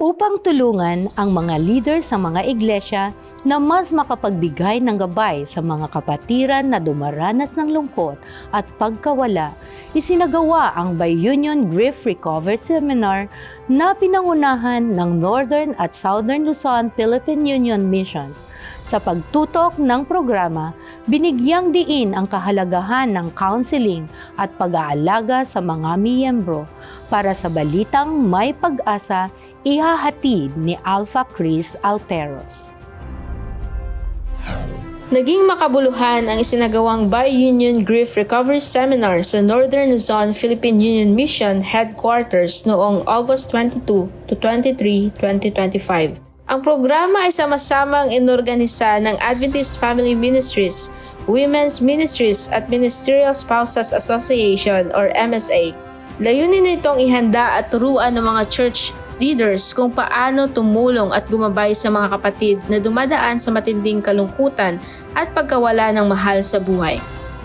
upang tulungan ang mga leader sa mga iglesia na mas makapagbigay ng gabay sa mga kapatiran na dumaranas ng lungkot at pagkawala, isinagawa ang Bi-Union Grief Recovery Seminar na pinangunahan ng Northern at Southern Luzon Philippine Union Missions. Sa pagtutok ng programa, binigyang diin ang kahalagahan ng counseling at pag-aalaga sa mga miyembro para sa balitang may pag-asa ihahatid ni Alpha Chris Alteros. Naging makabuluhan ang isinagawang Bi-Union Grief Recovery Seminar sa Northern Luzon Philippine Union Mission Headquarters noong August 22 to 23, 2025. Ang programa ay sama-samang inorganisa ng Adventist Family Ministries, Women's Ministries at Ministerial Spouses Association or MSA. Layunin nitong ihanda at turuan ng mga church leaders kung paano tumulong at gumabay sa mga kapatid na dumadaan sa matinding kalungkutan at pagkawala ng mahal sa buhay.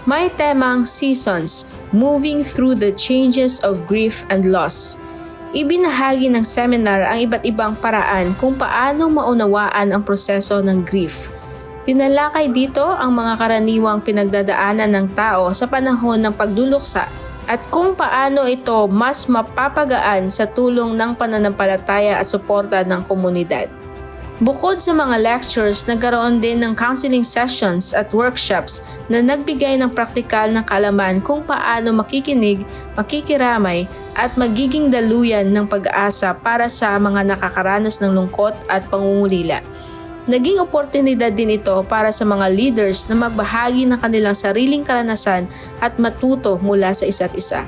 May temang Seasons, Moving Through the Changes of Grief and Loss. Ibinahagi ng seminar ang iba't ibang paraan kung paano maunawaan ang proseso ng grief. Tinalakay dito ang mga karaniwang pinagdadaanan ng tao sa panahon ng pagduluksa at kung paano ito mas mapapagaan sa tulong ng pananampalataya at suporta ng komunidad. Bukod sa mga lectures, nagkaroon din ng counseling sessions at workshops na nagbigay ng praktikal na kalaman kung paano makikinig, makikiramay at magiging daluyan ng pag-asa para sa mga nakakaranas ng lungkot at pangungulila. Naging oportunidad din ito para sa mga leaders na magbahagi ng kanilang sariling karanasan at matuto mula sa isa't isa.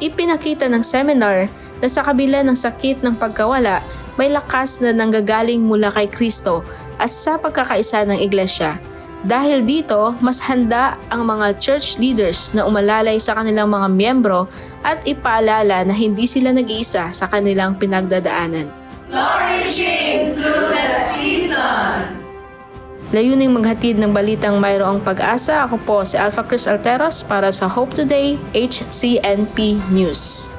Ipinakita ng seminar na sa kabila ng sakit ng pagkawala, may lakas na nanggagaling mula kay Kristo at sa pagkakaisa ng iglesia. Dahil dito, mas handa ang mga church leaders na umalalay sa kanilang mga miyembro at ipaalala na hindi sila nag-iisa sa kanilang pinagdadaanan. Layuning maghatid ng balitang mayroong pag-asa. Ako po si Alpha Chris Alteros para sa Hope Today HCNP News.